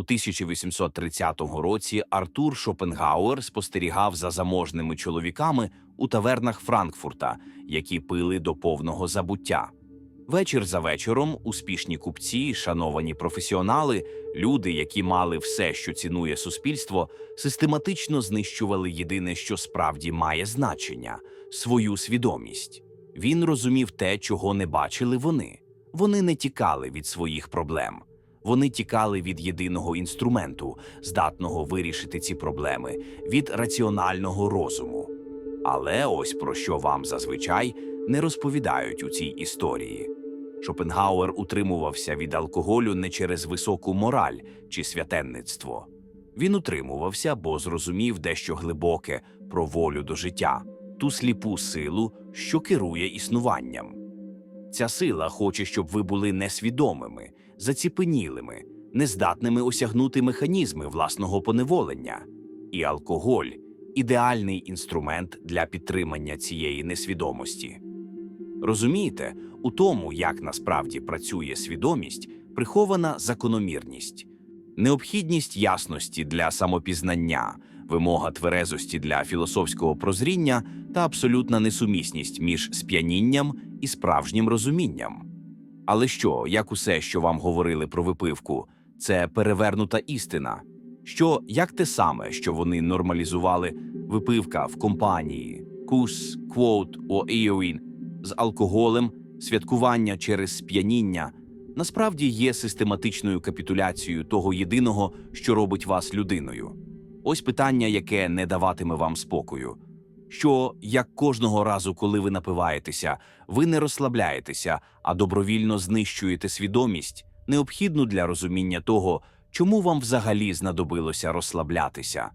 У 1830 році Артур Шопенгауер спостерігав за заможними чоловіками у тавернах Франкфурта, які пили до повного забуття. Вечір за вечором успішні купці, шановані професіонали, люди, які мали все, що цінує суспільство, систематично знищували єдине, що справді має значення свою свідомість. Він розумів те, чого не бачили вони. Вони не тікали від своїх проблем. Вони тікали від єдиного інструменту, здатного вирішити ці проблеми, від раціонального розуму. Але ось про що вам зазвичай не розповідають у цій історії. Шопенгауер утримувався від алкоголю не через високу мораль чи святенництво. Він утримувався, бо зрозумів дещо глибоке про волю до життя, ту сліпу силу, що керує існуванням. Ця сила хоче, щоб ви були несвідомими, заціпенілими, нездатними осягнути механізми власного поневолення. І алкоголь ідеальний інструмент для підтримання цієї несвідомості. Розумієте, у тому, як насправді працює свідомість, прихована закономірність, необхідність ясності для самопізнання, вимога тверезості для філософського прозріння та абсолютна несумісність між сп'янінням і справжнім розумінням. Але що, як усе, що вам говорили про випивку, це перевернута істина? Що як те саме, що вони нормалізували випивка в компанії, кус, квот о з алкоголем, святкування через сп'яніння, насправді є систематичною капітуляцією того єдиного, що робить вас людиною. Ось питання, яке не даватиме вам спокою. Що як кожного разу, коли ви напиваєтеся, ви не розслабляєтеся, а добровільно знищуєте свідомість, необхідну для розуміння того, чому вам взагалі знадобилося розслаблятися.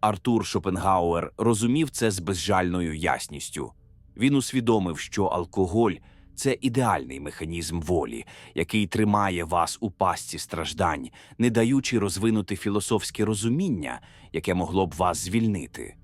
Артур Шопенгауер розумів це з безжальною ясністю. Він усвідомив, що алкоголь це ідеальний механізм волі, який тримає вас у пастці страждань, не даючи розвинути філософське розуміння, яке могло б вас звільнити.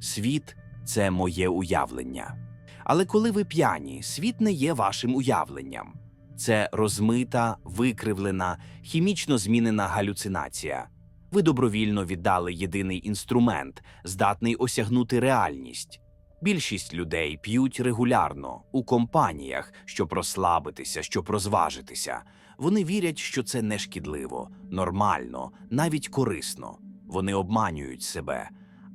Світ це моє уявлення. Але коли ви п'яні, світ не є вашим уявленням. Це розмита, викривлена, хімічно змінена галюцинація. Ви добровільно віддали єдиний інструмент, здатний осягнути реальність. Більшість людей п'ють регулярно у компаніях, щоб розслабитися, щоб розважитися. Вони вірять, що це не шкідливо, нормально, навіть корисно. Вони обманюють себе.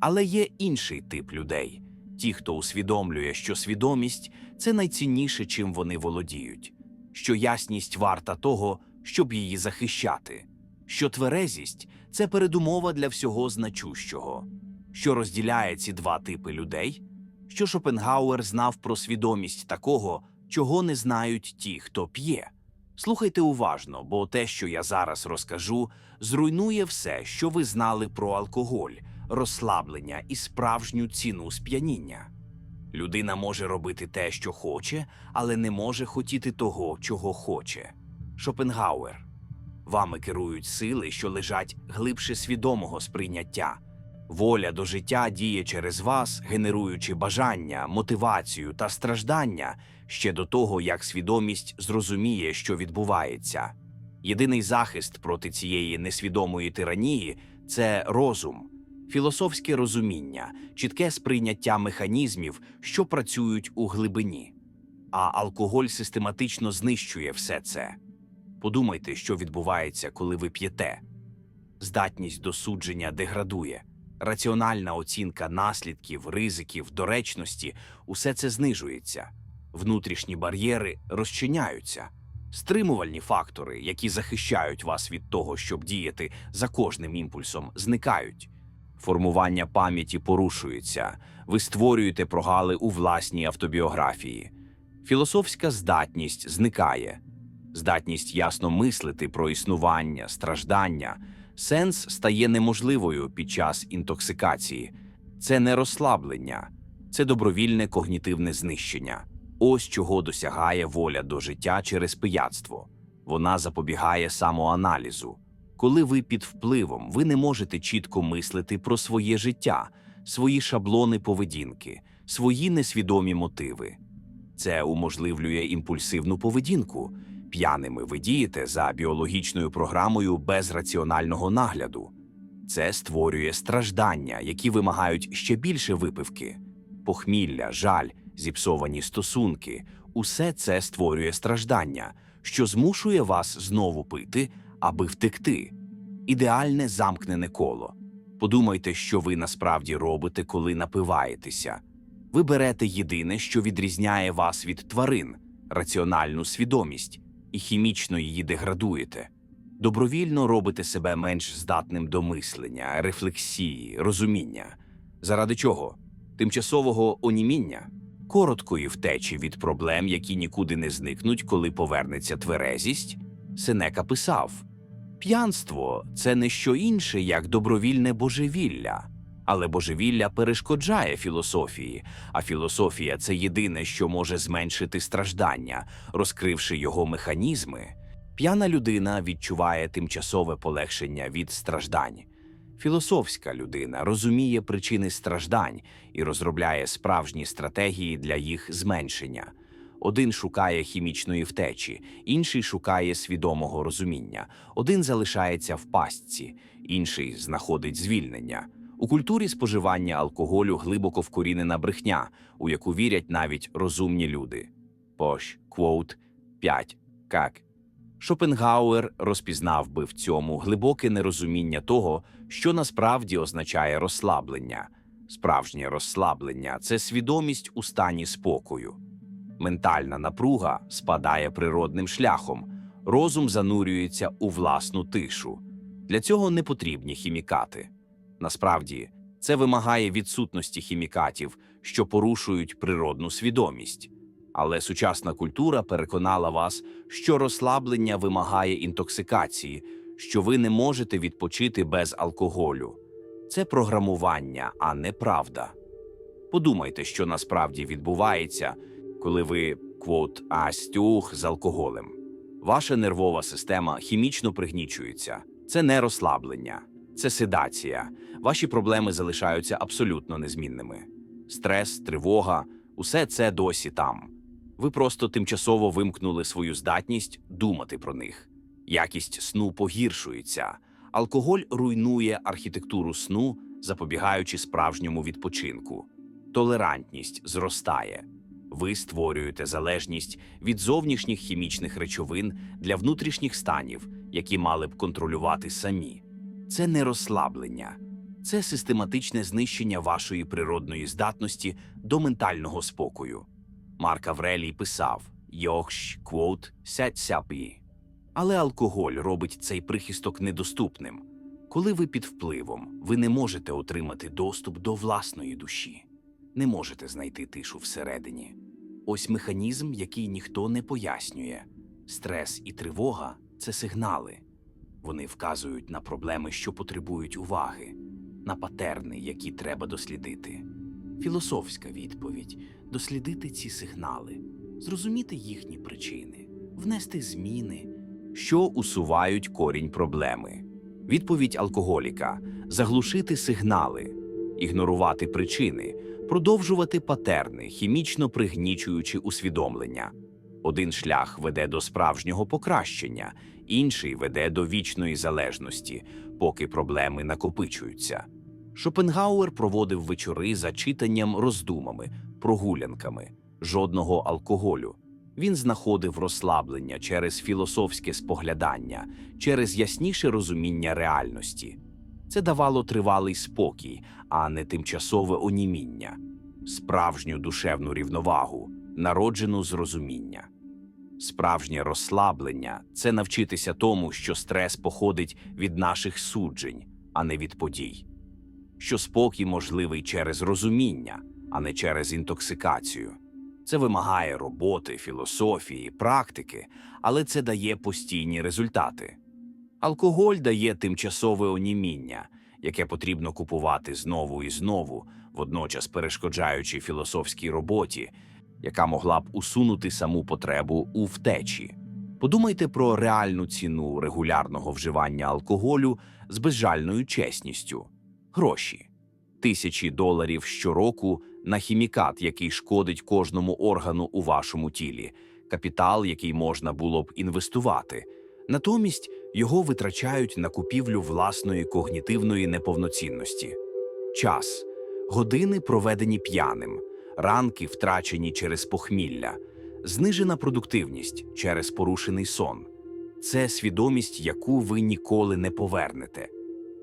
Але є інший тип людей. Ті, хто усвідомлює, що свідомість це найцінніше, чим вони володіють, що ясність варта того, щоб її захищати, що тверезість це передумова для всього значущого, що розділяє ці два типи людей, що Шопенгауер знав про свідомість такого, чого не знають ті, хто п'є. Слухайте уважно, бо те, що я зараз розкажу, зруйнує все, що ви знали про алкоголь, розслаблення і справжню ціну сп'яніння. Людина може робити те, що хоче, але не може хотіти того, чого хоче. Шопенгауер. Вами керують сили, що лежать глибше свідомого сприйняття. Воля до життя діє через вас, генеруючи бажання, мотивацію та страждання ще до того, як свідомість зрозуміє, що відбувається. Єдиний захист проти цієї несвідомої тиранії це розум, філософське розуміння, чітке сприйняття механізмів, що працюють у глибині. А алкоголь систематично знищує все це. Подумайте, що відбувається, коли ви п'єте. Здатність до судження деградує. Раціональна оцінка наслідків, ризиків, доречності усе це знижується. Внутрішні бар'єри розчиняються. Стримувальні фактори, які захищають вас від того, щоб діяти за кожним імпульсом, зникають. Формування пам'яті порушується. Ви створюєте прогали у власній автобіографії. Філософська здатність зникає. Здатність ясно мислити про існування, страждання, сенс стає неможливою під час інтоксикації. Це не розслаблення, це добровільне когнітивне знищення. Ось чого досягає воля до життя через пияцтво. Вона запобігає самоаналізу. Коли ви під впливом, ви не можете чітко мислити про своє життя, свої шаблони поведінки, свої несвідомі мотиви. Це уможливлює імпульсивну поведінку. п'яними ви дієте за біологічною програмою без раціонального нагляду. Це створює страждання, які вимагають ще більше випивки, похмілля, жаль, зіпсовані стосунки. Усе це створює страждання, що змушує вас знову пити, аби втекти. Ідеальне замкнене коло. Подумайте, що ви насправді робите, коли напиваєтеся. Ви берете єдине, що відрізняє вас від тварин раціональну свідомість, і хімічно її деградуєте. Добровільно робите себе менш здатним до мислення, рефлексії, розуміння. Заради чого? Тимчасового оніміння, короткої втечі від проблем, які нікуди не зникнуть, коли повернеться тверезість. Сенека писав: П'янство це не що інше, як добровільне божевілля. Але божевілля перешкоджає філософії, а філософія це єдине, що може зменшити страждання, розкривши його механізми. П'яна людина відчуває тимчасове полегшення від страждань. Філософська людина розуміє причини страждань і розробляє справжні стратегії для їх зменшення. Один шукає хімічної втечі, інший шукає свідомого розуміння, один залишається в пастці, інший знаходить звільнення. У культурі споживання алкоголю глибоко вкорінена брехня, у яку вірять навіть розумні люди. Пош, квоут 5. Как. Шопенгауер розпізнав би в цьому глибоке нерозуміння того, що насправді означає розслаблення. Справжнє розслаблення це свідомість у стані спокою. Ментальна напруга спадає природним шляхом, розум занурюється у власну тишу. Для цього не потрібні хімікати. Насправді, це вимагає відсутності хімікатів, що порушують природну свідомість. Але сучасна культура переконала вас, що розслаблення вимагає інтоксикації, що ви не можете відпочити без алкоголю. Це програмування, а не правда. Подумайте, що насправді відбувається, коли ви квот астюх з алкоголем. Ваша нервова система хімічно пригнічується. Це не розслаблення, це седація. Ваші проблеми залишаються абсолютно незмінними. Стрес, тривога усе це досі там. Ви просто тимчасово вимкнули свою здатність думати про них. Якість сну погіршується. Алкоголь руйнує архітектуру сну, запобігаючи справжньому відпочинку. Толерантність зростає. Ви створюєте залежність від зовнішніх хімічних речовин для внутрішніх станів, які мали б контролювати самі. Це не розслаблення, це систематичне знищення вашої природної здатності до ментального спокою. Марк Аврелій писав Йохш квот сядь. Але алкоголь робить цей прихисток недоступним. Коли ви під впливом, ви не можете отримати доступ до власної душі, не можете знайти тишу всередині. Ось механізм, який ніхто не пояснює. Стрес і тривога це сигнали. Вони вказують на проблеми, що потребують уваги, на патерни, які треба дослідити. Філософська відповідь дослідити ці сигнали, зрозуміти їхні причини, внести зміни, що усувають корінь проблеми. Відповідь алкоголіка заглушити сигнали, ігнорувати причини, продовжувати патерни, хімічно пригнічуючи усвідомлення. Один шлях веде до справжнього покращення, інший веде до вічної залежності, поки проблеми накопичуються. Шопенгауер проводив вечори за читанням роздумами, прогулянками, жодного алкоголю. Він знаходив розслаблення через філософське споглядання, через ясніше розуміння реальності. Це давало тривалий спокій, а не тимчасове оніміння, справжню душевну рівновагу, народжену з розуміння. Справжнє розслаблення це навчитися тому, що стрес походить від наших суджень, а не від подій, що спокій можливий через розуміння, а не через інтоксикацію. Це вимагає роботи, філософії, практики, але це дає постійні результати. Алкоголь дає тимчасове оніміння, яке потрібно купувати знову і знову, водночас перешкоджаючи філософській роботі, яка могла б усунути саму потребу у втечі. Подумайте про реальну ціну регулярного вживання алкоголю з безжальною чесністю гроші тисячі доларів щороку на хімікат, який шкодить кожному органу у вашому тілі капітал, який можна було б інвестувати. Натомість його витрачають на купівлю власної когнітивної неповноцінності. Час години проведені п'яним, ранки втрачені через похмілля, знижена продуктивність через порушений сон. Це свідомість, яку ви ніколи не повернете,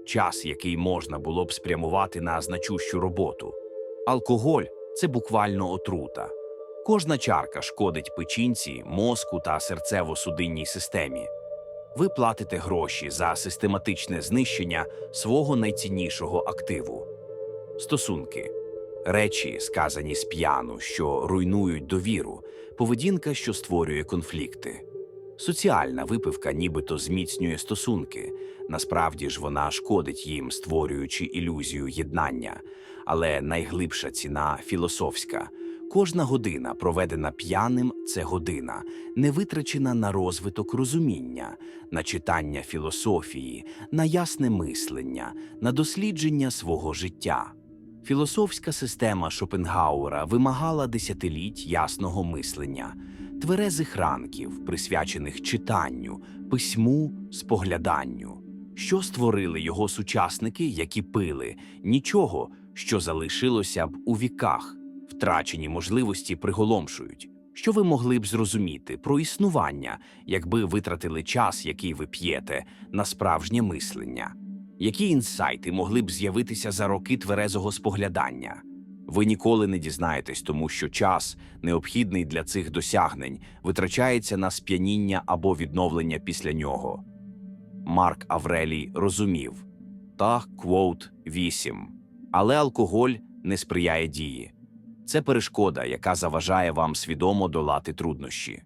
час, який можна було б спрямувати на значущу роботу. Алкоголь це буквально отрута. Кожна чарка шкодить печінці, мозку та серцево-судинній системі. Ви платите гроші за систематичне знищення свого найціннішого активу. Стосунки речі, сказані з п'яну, що руйнують довіру, поведінка, що створює конфлікти. Соціальна випивка нібито зміцнює стосунки. Насправді ж вона шкодить їм, створюючи ілюзію єднання. Але найглибша ціна філософська. Кожна година, проведена п'яним, це година, не витрачена на розвиток розуміння, на читання філософії, на ясне мислення, на дослідження свого життя. Філософська система Шопенгауера вимагала десятиліть ясного мислення, тверезих ранків, присвячених читанню, письму, спогляданню. Що створили його сучасники, які пили, нічого, що залишилося б у віках, втрачені можливості приголомшують. Що ви могли б зрозуміти про існування, якби витратили час, який ви п'єте, на справжнє мислення? Які інсайти могли б з'явитися за роки тверезого споглядання? Ви ніколи не дізнаєтесь, тому що час, необхідний для цих досягнень, витрачається на сп'яніння або відновлення після нього. Марк Аврелій розумів та квоут 8. Але алкоголь не сприяє дії. Це перешкода, яка заважає вам свідомо долати труднощі.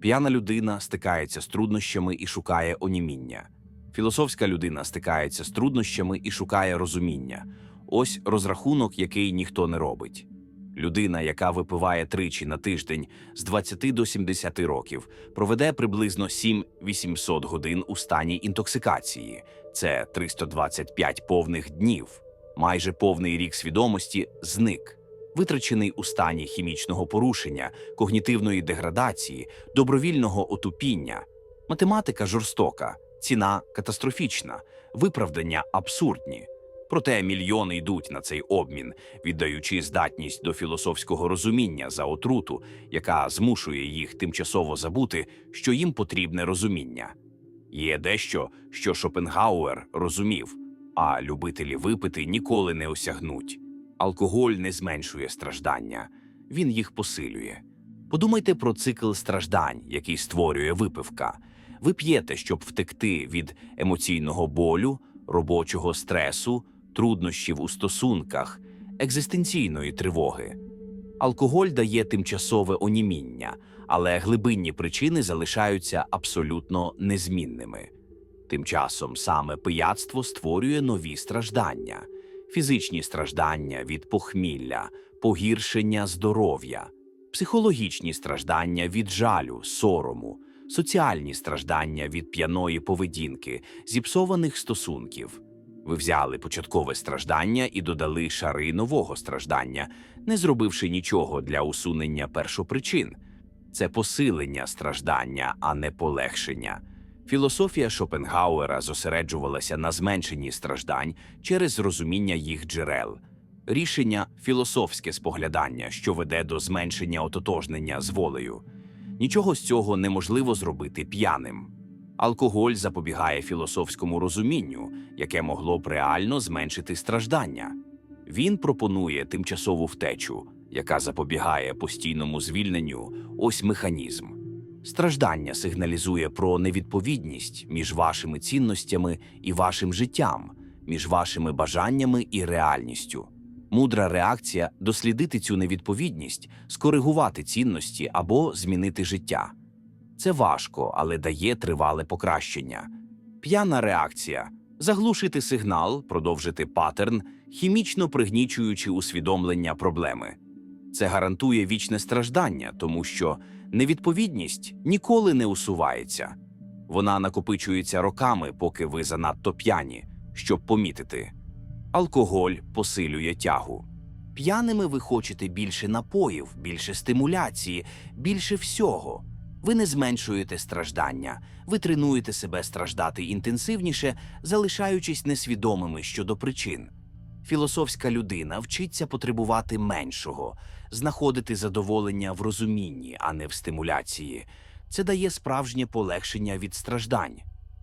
П'яна людина стикається з труднощами і шукає оніміння. Філософська людина стикається з труднощами і шукає розуміння. Ось розрахунок, який ніхто не робить. Людина, яка випиває тричі на тиждень з 20 до 70 років, проведе приблизно 7-800 годин у стані інтоксикації. Це 325 повних днів. Майже повний рік свідомості зник, витрачений у стані хімічного порушення, когнітивної деградації, добровільного отупіння. Математика жорстока, ціна катастрофічна, виправдання абсурдні. Проте мільйони йдуть на цей обмін, віддаючи здатність до філософського розуміння за отруту, яка змушує їх тимчасово забути, що їм потрібне розуміння. Є дещо, що Шопенгауер розумів, а любителі випити ніколи не осягнуть. Алкоголь не зменшує страждання, він їх посилює. Подумайте про цикл страждань, який створює випивка. Ви п'єте, щоб втекти від емоційного болю, робочого стресу, труднощів у стосунках, екзистенційної тривоги. Алкоголь дає тимчасове оніміння, але глибинні причини залишаються абсолютно незмінними. Тим часом саме пияцтво створює нові страждання, фізичні страждання від похмілля, погіршення здоров'я, психологічні страждання від жалю, сорому, соціальні страждання від п'яної поведінки, зіпсованих стосунків. Ви взяли початкове страждання і додали шари нового страждання, не зробивши нічого для усунення першопричин. Це посилення страждання, а не полегшення. Філософія Шопенгауера зосереджувалася на зменшенні страждань через розуміння їх джерел. Рішення філософське споглядання, що веде до зменшення ототожнення з волею. Нічого з цього неможливо зробити п'яним. Алкоголь запобігає філософському розумінню, яке могло б реально зменшити страждання. Він пропонує тимчасову втечу, яка запобігає постійному звільненню. Ось механізм. Страждання сигналізує про невідповідність між вашими цінностями і вашим життям, між вашими бажаннями і реальністю. Мудра реакція дослідити цю невідповідність, скоригувати цінності або змінити життя. Це важко, але дає тривале покращення. П'яна реакція заглушити сигнал, продовжити паттерн, хімічно пригнічуючи усвідомлення проблеми. Це гарантує вічне страждання, тому що невідповідність ніколи не усувається. Вона накопичується роками, поки ви занадто п'яні, щоб помітити. Алкоголь посилює тягу. П'яними ви хочете більше напоїв, більше стимуляції, більше всього. Ви не зменшуєте страждання, ви тренуєте себе страждати інтенсивніше, залишаючись несвідомими щодо причин. Філософська людина вчиться потребувати меншого, знаходити задоволення в розумінні, а не в стимуляції. Це дає справжнє полегшення від страждань,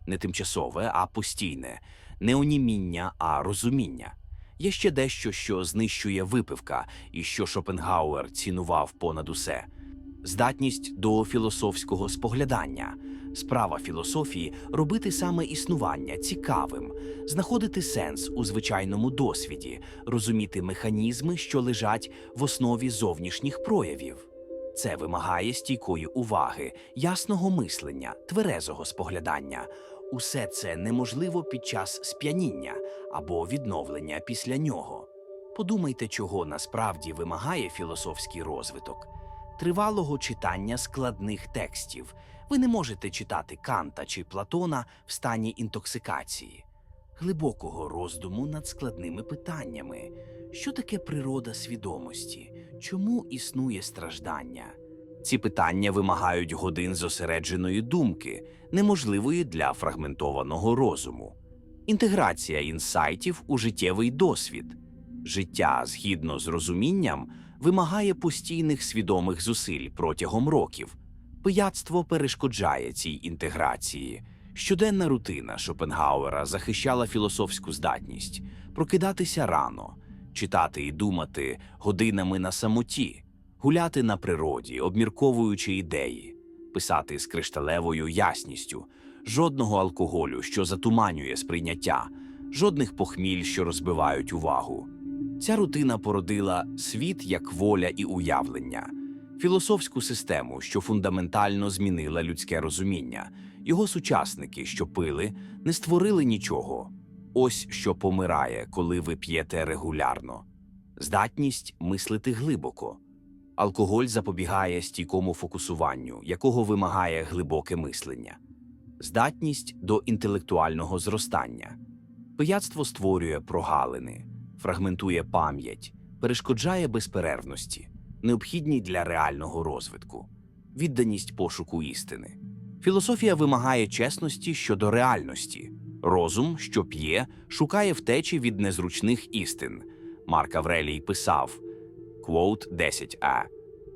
не тимчасове, а постійне, не оніміння, а розуміння. Є ще дещо, що знищує випивка, і що Шопенгауер цінував понад усе здатність до філософського споглядання. Справа філософії робити саме існування цікавим, знаходити сенс у звичайному досвіді, розуміти механізми, що лежать в основі зовнішніх проявів. Це вимагає стійкої уваги, ясного мислення, тверезого споглядання. Усе це неможливо під час сп'яніння або відновлення після нього. Подумайте, чого насправді вимагає філософський розвиток тривалого читання складних текстів. Ви не можете читати Канта чи Платона в стані інтоксикації, глибокого роздуму над складними питаннями. Що таке природа свідомості? Чому існує страждання? Ці питання вимагають годин зосередженої думки, неможливої для фрагментованого розуму. Інтеграція інсайтів у життєвий досвід. Життя згідно з розумінням вимагає постійних свідомих зусиль протягом років. Пияцтво перешкоджає цій інтеграції. Щоденна рутина Шопенгауера захищала філософську здатність прокидатися рано, читати і думати годинами на самоті, гуляти на природі, обмірковуючи ідеї, писати з кришталевою ясністю, жодного алкоголю, що затуманює сприйняття, жодних похміль, що розбивають увагу. Ця рутина породила світ як воля і уявлення, філософську систему, що фундаментально змінила людське розуміння. Його сучасники, що пили, не створили нічого. Ось що помирає, коли ви п'єте регулярно. Здатність мислити глибоко. Алкоголь запобігає стійкому фокусуванню, якого вимагає глибоке мислення, здатність до інтелектуального зростання. Пияцтво створює прогалини фрагментує пам'ять, перешкоджає безперервності, необхідній для реального розвитку, відданість пошуку істини. Філософія вимагає чесності щодо реальності, розум, що п'є, шукає втечі від незручних істин. Марк Аврелій писав квоут 10а.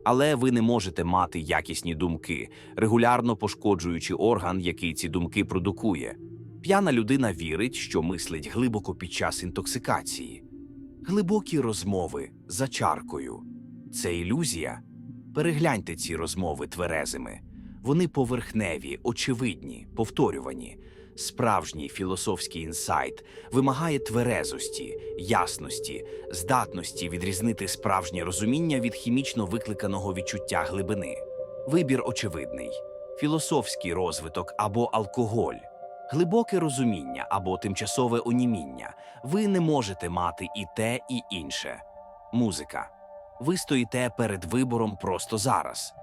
Але ви не можете мати якісні думки, регулярно пошкоджуючи орган, який ці думки продукує. П'яна людина вірить, що мислить глибоко під час інтоксикації. Глибокі розмови за чаркою. Це ілюзія. Перегляньте ці розмови тверезими. Вони поверхневі, очевидні, повторювані. Справжній філософський інсайт вимагає тверезості, ясності, здатності відрізнити справжнє розуміння від хімічно викликаного відчуття глибини. Вибір очевидний, філософський розвиток або алкоголь, глибоке розуміння або тимчасове оніміння. Ви не можете мати і те, і інше. Музика. Ви стоїте перед вибором просто зараз.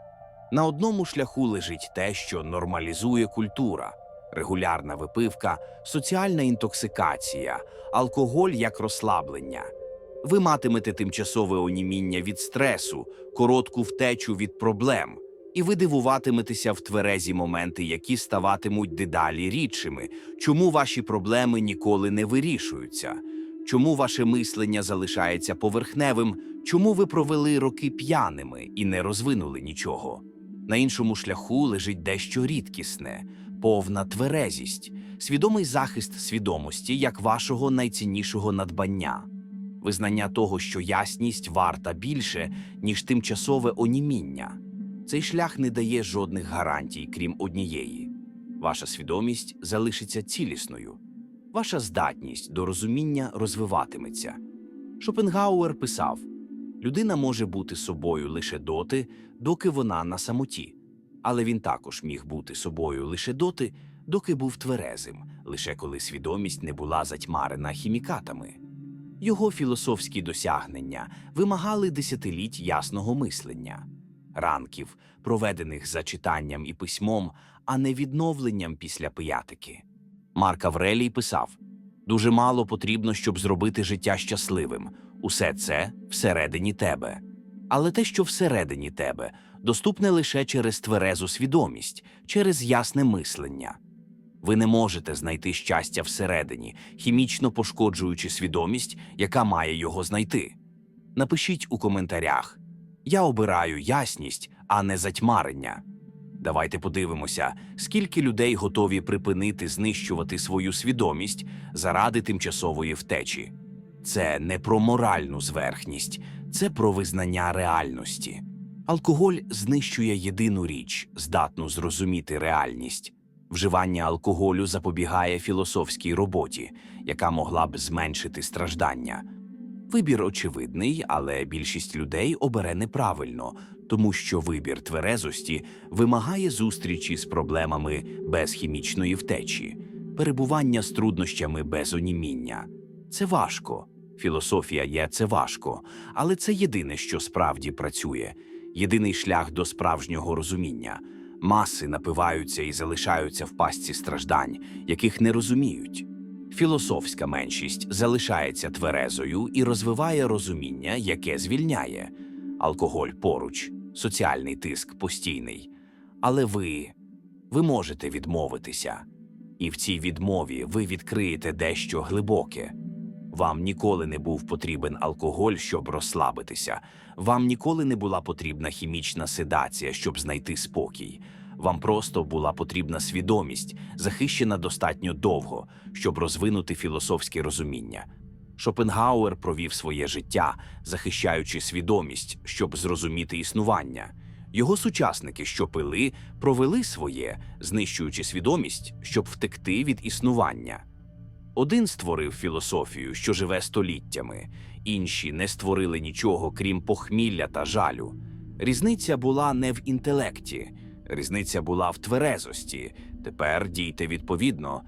На одному шляху лежить те, що нормалізує культура, регулярна випивка, соціальна інтоксикація, алкоголь як розслаблення. Ви матимете тимчасове оніміння від стресу, коротку втечу від проблем, і ви дивуватиметеся в тверезі моменти, які ставатимуть дедалі рідшими, чому ваші проблеми ніколи не вирішуються, чому ваше мислення залишається поверхневим, чому ви провели роки п'яними і не розвинули нічого. На іншому шляху лежить дещо рідкісне, повна тверезість, свідомий захист свідомості як вашого найціннішого надбання, визнання того, що ясність варта більше, ніж тимчасове оніміння. Цей шлях не дає жодних гарантій, крім однієї. Ваша свідомість залишиться цілісною, ваша здатність до розуміння розвиватиметься. Шопенгауер писав: людина може бути собою лише доти, доки вона на самоті, але він також міг бути собою лише доти, доки був тверезим, лише коли свідомість не була затьмарена хімікатами. Його філософські досягнення вимагали десятиліть ясного мислення, ранків, проведених за читанням і письмом, а не відновленням після пиятики. Марк Аврелій писав: дуже мало потрібно, щоб зробити життя щасливим. Усе це всередині тебе. Але те, що всередині тебе, доступне лише через тверезу свідомість, через ясне мислення. Ви не можете знайти щастя всередині, хімічно пошкоджуючи свідомість, яка має його знайти. Напишіть у коментарях: Я обираю ясність, а не затьмарення. Давайте подивимося, скільки людей готові припинити знищувати свою свідомість заради тимчасової втечі. Це не про моральну зверхність, це про визнання реальності. Алкоголь знищує єдину річ, здатну зрозуміти реальність. Вживання алкоголю запобігає філософській роботі, яка могла б зменшити страждання. Вибір очевидний, але більшість людей обере неправильно, тому що вибір тверезості вимагає зустрічі з проблемами без хімічної втечі, перебування з труднощами без оніміння. Це важко. Філософія є це важко, але це єдине, що справді працює, єдиний шлях до справжнього розуміння. Маси напиваються і залишаються в пастці страждань, яких не розуміють. Філософська меншість залишається тверезою і розвиває розуміння, яке звільняє. Алкоголь поруч, соціальний тиск постійний. Але ви, ви можете відмовитися. І в цій відмові ви відкриєте дещо глибоке. Вам ніколи не був потрібен алкоголь, щоб розслабитися. Вам ніколи не була потрібна хімічна седація, щоб знайти спокій. Вам просто була потрібна свідомість, захищена достатньо довго, щоб розвинути філософське розуміння. Шопенгауер провів своє життя, захищаючи свідомість, щоб зрозуміти існування. Його сучасники, що пили, провели своє, знищуючи свідомість, щоб втекти від існування. Один створив філософію, що живе століттями, інші не створили нічого, крім похмілля та жалю. Різниця була не в інтелекті, різниця була в тверезості. Тепер дійте відповідно,